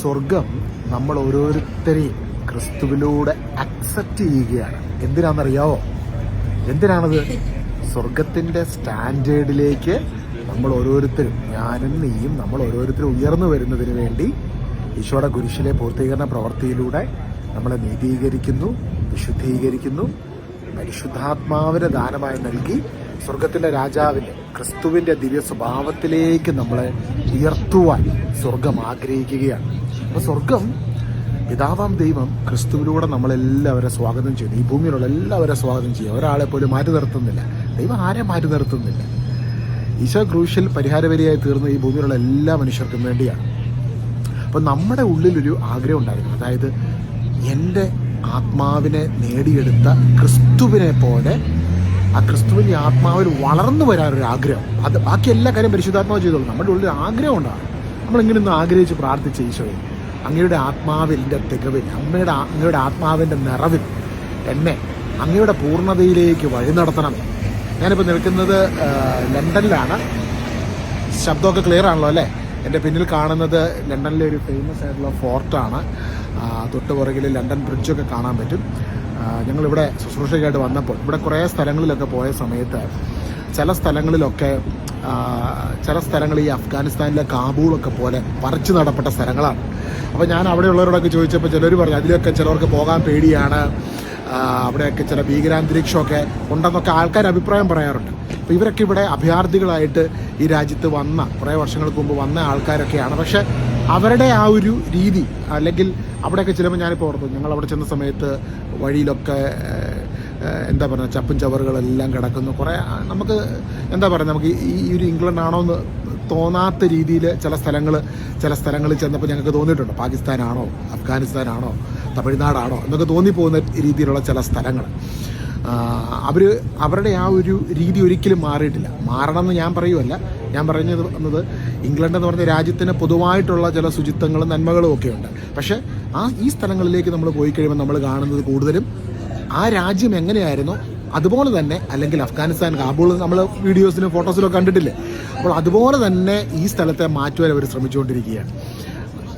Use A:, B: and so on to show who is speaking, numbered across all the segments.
A: സ്വർഗം നമ്മൾ ഓരോരുത്തരെയും ക്രിസ്തുവിലൂടെ അക്സെപ്റ്റ് ചെയ്യുകയാണ്. എന്തിനാണെന്നറിയാവോ? എന്തിനാണത്? സ്വർഗത്തിന്റെ സ്റ്റാൻഡേർഡിലേക്ക് നമ്മൾ ഓരോരുത്തരും ഞാനും നീയും നമ്മൾ ഓരോരുത്തരും ഉയർന്നു വരുന്നതിന് വേണ്ടി ഈശോയുടെ കുരിശിലെ പൂർത്തീകരണ പ്രവൃത്തിയിലൂടെ നമ്മളെ നീതീകരിക്കുന്നു വിശുദ്ധീകരിക്കുന്നു പരിശുദ്ധാത്മാവിന് ദാനമായി നൽകി സ്വർഗത്തിന്റെ രാജാവിന്റെ ക്രിസ്തുവിന്റെ ദിവ്യ സ്വഭാവത്തിലേക്ക് നമ്മളെ ഉയർത്തുവാൻ സ്വർഗം ആഗ്രഹിക്കുകയാണ്. അപ്പോൾ സ്വർഗം പിതാവാം ദൈവം ക്രിസ്തുവിലൂടെ നമ്മളെല്ലാവരെ സ്വാഗതം ചെയ്യുന്നു. ഈ ഭൂമിയിലുള്ള എല്ലാവരെ സ്വാഗതം ചെയ്യും ഒരാളെ പോലും മാറ്റി നിർത്തുന്നില്ല. ദൈവം ആരെ മാറ്റി നിർത്തുന്നില്ല? ഈശോ ക്രൂഷ്യൽ പരിഹാരവരിയായി തീർന്ന ഈ ഭൂമിയിലുള്ള എല്ലാ മനുഷ്യർക്കും വേണ്ടിയാണ്. അപ്പം നമ്മുടെ ഉള്ളിലൊരു ആഗ്രഹം ഉണ്ടായിരുന്നു. അതായത് എന്റെ ആത്മാവിനെ നേടിയെടുത്ത ക്രിസ്തുവിനെ പോലെ ആ ക്രിസ്തുവിന്റെ ആത്മാവിൽ വളർന്നു വരാനൊരു ആഗ്രഹം. അത് ബാക്കി എല്ലാ കാര്യം പരിശുദ്ധാത്മാവ് ചെയ്തോളൂ. നമ്മുടെ ഉള്ളിൽ ആഗ്രഹം ഉണ്ടാകും നമ്മളിങ്ങനെ ഒന്ന് ആഗ്രഹിച്ച് പ്രാർത്ഥിച്ച ഈശോയെ? അങ്ങയുടെ ആത്മാവിന്റെ തികവിൽ അമ്മയുടെ അങ്ങയുടെ ആത്മാവിന്റെ നിറവിൽ എന്നെ അങ്ങയുടെ പൂർണതയിലേക്ക് വഴി നടത്തണമേ ഞാനിപ്പോൾ നിൽക്കുന്നത് ലണ്ടനിലാണ്. ശബ്ദമൊക്കെ ക്ലിയർ ആണല്ലോ അല്ലേ? എന്റെ പിന്നിൽ കാണുന്നത് ലണ്ടനിലെ ഒരു ഫേമസ് ആയിട്ടുള്ള ഫോർട്ടാണ്. തൊട്ട് പുറകിൽ ലണ്ടൻ ബ്രിഡ്ജൊക്കെ കാണാൻ പറ്റും. ഞങ്ങളിവിടെ ശുശ്രൂഷയ്ക്കായിട്ട് വന്നപ്പോൾ ഇവിടെ കുറേ സ്ഥലങ്ങളിലൊക്കെ പോയ സമയത്ത് ചില സ്ഥലങ്ങളിലൊക്കെ ചില സ്ഥലങ്ങൾ ഈ അഫ്ഗാനിസ്ഥാനിലെ കാബൂളൊക്കെ പോലെ പറിച്ചു നടപ്പെട്ട സ്ഥലങ്ങളാണ്. അപ്പോൾ ഞാൻ അവിടെയുള്ളവരോടൊക്കെ ചോദിച്ചപ്പോൾ ചിലർ പറഞ്ഞു അതിലൊക്കെ ചിലവർക്ക് പോകാൻ പേടിയാണ് അവിടെയൊക്കെ ചില ഭീകരാന്തരീക്ഷമൊക്കെ ഉണ്ടെന്നൊക്കെ ആൾക്കാർ അഭിപ്രായം പറയാറുണ്ട്. അപ്പോൾ ഇവരൊക്കെ ഇവിടെ അഭയാർത്ഥികളായിട്ട് ഈ രാജ്യത്ത് വന്ന കുറേ വർഷങ്ങൾക്ക് മുമ്പ് വന്ന ആൾക്കാരൊക്കെയാണ്. പക്ഷെ അവരുടെ ആ ഒരു രീതി അല്ലെങ്കിൽ അവിടെയൊക്കെ ചിലപ്പോൾ ഞാനിപ്പോൾ ഓർത്തു ഞങ്ങൾ അവിടെ ചെന്ന സമയത്ത് വഴിയിലൊക്കെ എന്താ പറയുക ചപ്പും ചവറുകളെല്ലാം കിടക്കുന്നു. കുറേ നമുക്ക് എന്താ പറയുക നമുക്ക് ഈ ഒരു ഇംഗ്ലണ്ട് ആണോ എന്ന് തോന്നാത്ത രീതിയിൽ ചില സ്ഥലങ്ങൾ ചില സ്ഥലങ്ങളിൽ ചെന്നപ്പോൾ ഞങ്ങൾക്ക് തോന്നിയിട്ടുണ്ട്. പാകിസ്ഥാനാണോ അഫ്ഗാനിസ്ഥാനാണോ തമിഴ്നാടാണോ എന്നൊക്കെ തോന്നിപ്പോകുന്ന രീതിയിലുള്ള ചില സ്ഥലങ്ങൾ അവർ അവരുടെ ആ ഒരു രീതി ഒരിക്കലും മാറിയിട്ടില്ല. മാറണമെന്ന് ഞാൻ പറയുമല്ല ഞാൻ പറഞ്ഞത് വന്നത് ഇംഗ്ലണ്ട് എന്ന് പറഞ്ഞ രാജ്യത്തിന് പൊതുവായിട്ടുള്ള ചില ശുചിത്വങ്ങളും നന്മകളും ഒക്കെ ഉണ്ട് പക്ഷേ ആ ഈ സ്ഥലങ്ങളിലേക്ക് നമ്മൾ പോയി കഴിയുമ്പോൾ നമ്മൾ കാണുന്നത് കൂടുതലും ആ രാജ്യം എങ്ങനെയായിരുന്നു? അതുപോലെ തന്നെ അല്ലെങ്കിൽ അഫ്ഗാനിസ്ഥാൻ കാബൂൾ നമ്മൾ വീഡിയോസിലും ഫോട്ടോസിലും കണ്ടിട്ടില്ലേ? അപ്പോൾ അതുപോലെ തന്നെ ഈ സ്ഥലത്തെ മാറ്റുവാൻ അവർ ശ്രമിച്ചുകൊണ്ടിരിക്കുകയാണ്.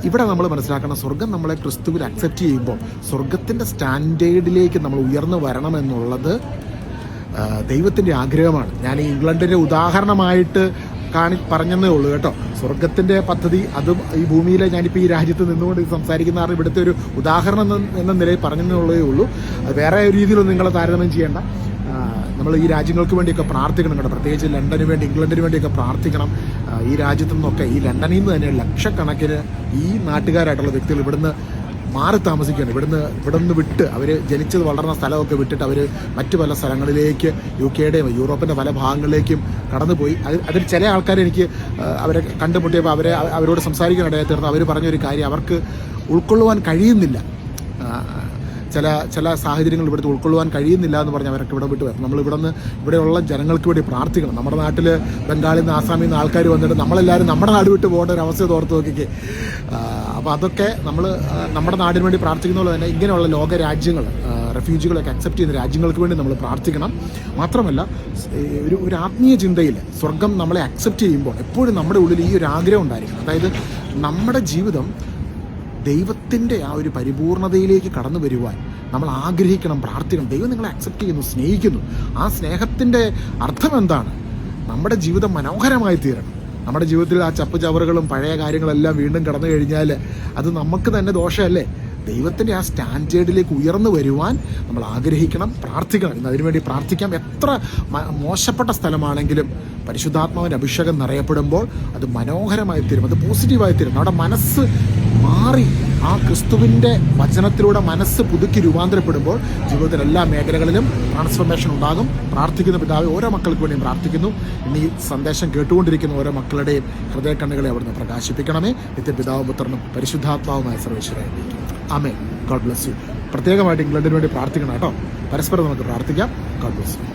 A: ഇവിടെ നമ്മൾ മനസ്സിലാക്കണം സ്വർഗം നമ്മളെ ക്രിസ്തുവിൽ അക്സെപ്റ്റ് ചെയ്യുമ്പോൾ സ്വർഗത്തിന്റെ സ്റ്റാൻഡേർഡിലേക്ക് നമ്മൾ ഉയർന്നു വരണമെന്നുള്ളത് ദൈവത്തിന്റെ ആഗ്രഹമാണ്. ഞാൻ ഇംഗ്ലണ്ടിന്റെ ഉദാഹരണമായിട്ട് കാണി പറഞ്ഞതേ ഉള്ളൂ കേട്ടോ. സ്വർഗത്തിന്റെ പദ്ധതി അതും ഈ ഭൂമിയിലെ ഞാനിപ്പോൾ ഈ രാജ്യത്ത് നിന്നുകൊണ്ട് സംസാരിക്കുന്ന ഇവിടുത്തെ ഒരു ഉദാഹരണം എന്ന- നിലയിൽ പറഞ്ഞതേ ഉള്ളേ ഉള്ളൂ. വേറെ രീതിയിലൊന്നും നിങ്ങളെ താരതമ്യം ചെയ്യേണ്ട. നമ്മൾ ഈ രാജ്യങ്ങൾക്ക് വേണ്ടിയൊക്കെ പ്രാർത്ഥിക്കണം കേട്ടോ. പ്രത്യേകിച്ച് ലണ്ടന് വേണ്ടി ഇംഗ്ലണ്ടിന് വേണ്ടിയൊക്കെ പ്രാർത്ഥിക്കണം. ഈ രാജ്യത്തു നിന്നൊക്കെ ഈ ലണ്ടനിൽ നിന്ന് തന്നെ ലക്ഷക്കണക്കിന് ഈ നാട്ടുകാരായിട്ടുള്ള വ്യക്തികൾ ഇവിടുന്ന് മാറി താമസിക്കുകയാണ്. ഇവിടുന്ന് ഇവിടെ നിന്ന് വിട്ട് അവർ ജനിച്ചത് വളർന്ന സ്ഥലമൊക്കെ വിട്ടിട്ട് അവർ മറ്റു പല സ്ഥലങ്ങളിലേക്ക് യു കെയുടെയും യൂറോപ്പിന്റെ പല ഭാഗങ്ങളിലേക്കും കടന്നുപോയി. അത് അതിൽ ചില ആൾക്കാർ എനിക്ക് അവരെ കണ്ടുമുട്ടിയപ്പോൾ അവരെ അവരോട് സംസാരിക്കാൻ ഇടയായി തീർന്നു. അവർ പറഞ്ഞൊരു കാര്യം അവർക്ക് ഉൾക്കൊള്ളുവാൻ കഴിയുന്നില്ല. ചില ചില സാഹചര്യങ്ങൾ ഇവിടുത്തെ ഉൾക്കൊള്ളുവാൻ കഴിയുന്നില്ല എന്ന് പറഞ്ഞ് അവരൊക്കെ ഇവിടെ വിട്ട് വരും നമ്മൾ ഇവിടെ നിന്ന് ഇവിടെയുള്ള ജനങ്ങൾക്ക് വേണ്ടി പ്രാർത്ഥിക്കണം. നമ്മുടെ നാട്ടിൽ ബംഗാളിൽ നിന്ന് ആസാമിൽ നിന്ന് ആൾക്കാർ വന്നിട്ട് നമ്മളെല്ലാവരും നമ്മുടെ നാട് വിട്ട് പോകേണ്ട ഒരു അവസ്ഥ തോർത്ത് നോക്കിക്കേ. അപ്പോൾ അതൊക്കെ നമ്മൾ നമ്മുടെ നാടിന് വേണ്ടി പ്രാർത്ഥിക്കുന്ന പോലെ തന്നെ ഇങ്ങനെയുള്ള ലോക രാജ്യങ്ങൾ റെഫ്യൂജികളൊക്കെ അക്സെപ്റ്റ് ചെയ്യുന്ന രാജ്യങ്ങൾക്ക് വേണ്ടി നമ്മൾ പ്രാർത്ഥിക്കണം. മാത്രമല്ല ഒരു ഒരു ആത്മീയ ചിന്തയിൽ സ്വർഗം നമ്മളെ അക്സെപ്റ്റ് ചെയ്യുമ്പോൾ എപ്പോഴും നമ്മുടെ ഉള്ളിൽ ഈ ഒരു ആഗ്രഹം ഉണ്ടായിരിക്കണം. അതായത് നമ്മുടെ ജീവിതം ദൈവത്തിന്റെ ആ ഒരു പരിപൂർണതയിലേക്ക് കടന്നു വരുവാൻ നമ്മൾ ആഗ്രഹിക്കണം പ്രാർത്ഥിക്കണം. ദൈവം നിങ്ങളെ അക്സെപ്റ്റ് ചെയ്യുന്നു സ്നേഹിക്കുന്നു. ആ സ്നേഹത്തിന്റെ അർത്ഥം എന്താണ്? നമ്മുടെ ജീവിതം മനോഹരമായി തീരണം. നമ്മുടെ ജീവിതത്തിൽ ആ ചപ്പ് ചവറുകളും പഴയ കാര്യങ്ങളെല്ലാം വീണ്ടും കടന്നു കഴിഞ്ഞാൽ അത് നമുക്ക് തന്നെ ദോഷമല്ലേ? ദൈവത്തിന്റെ ആ സ്റ്റാൻഡേർഡിലേക്ക് ഉയർന്നു വരുവാൻ നമ്മൾ ആഗ്രഹിക്കണം പ്രാർത്ഥിക്കണം. ഇന്ന് അതിനുവേണ്ടി പ്രാർത്ഥിക്കാം. എത്ര മോശപ്പെട്ട സ്ഥലമാണെങ്കിലും പരിശുദ്ധാത്മാവിന്റെ അഭിഷേകം നിറയപ്പെടുമ്പോൾ അത് മനോഹരമായി തീരും. അത് പോസിറ്റീവായി തീരും. നമ്മുടെ മനസ്സ് മാറി ആ ക്രിസ്തുവിന്റെ വചനത്തിലൂടെ മനസ്സ് പുതുക്കി രൂപാന്തരപ്പെടുമ്പോൾ ജീവിതത്തിൽ എല്ലാ മേഖലകളിലും ട്രാൻസ്ഫർമേഷൻ ഉണ്ടാകും. പ്രാർത്ഥിക്കുന്ന പിതാവ് ഓരോ മക്കൾക്ക് വേണ്ടിയും പ്രാർത്ഥിക്കുന്നു. ഇനി ഈ സന്ദേശം കേട്ടുകൊണ്ടിരിക്കുന്ന ഓരോ മക്കളുടെയും ഹൃദയ കണ്ണുകളെ അവിടുന്ന് പ്രകാശിപ്പിക്കണമേ. നിത്യ പിതാവ് പുത്രനും പരിശുദ്ധാത്മാവുമായ സർവേശ്വരൻ ആമേ ഗോഡ് ബ്ലസ് യു പ്രത്യേകമായിട്ട് ഇംഗ്ലണ്ടിന് വേണ്ടി പ്രാർത്ഥിക്കണം കേട്ടോ. പരസ്പരം നമുക്ക് പ്രാർത്ഥിക്കാം. God bless you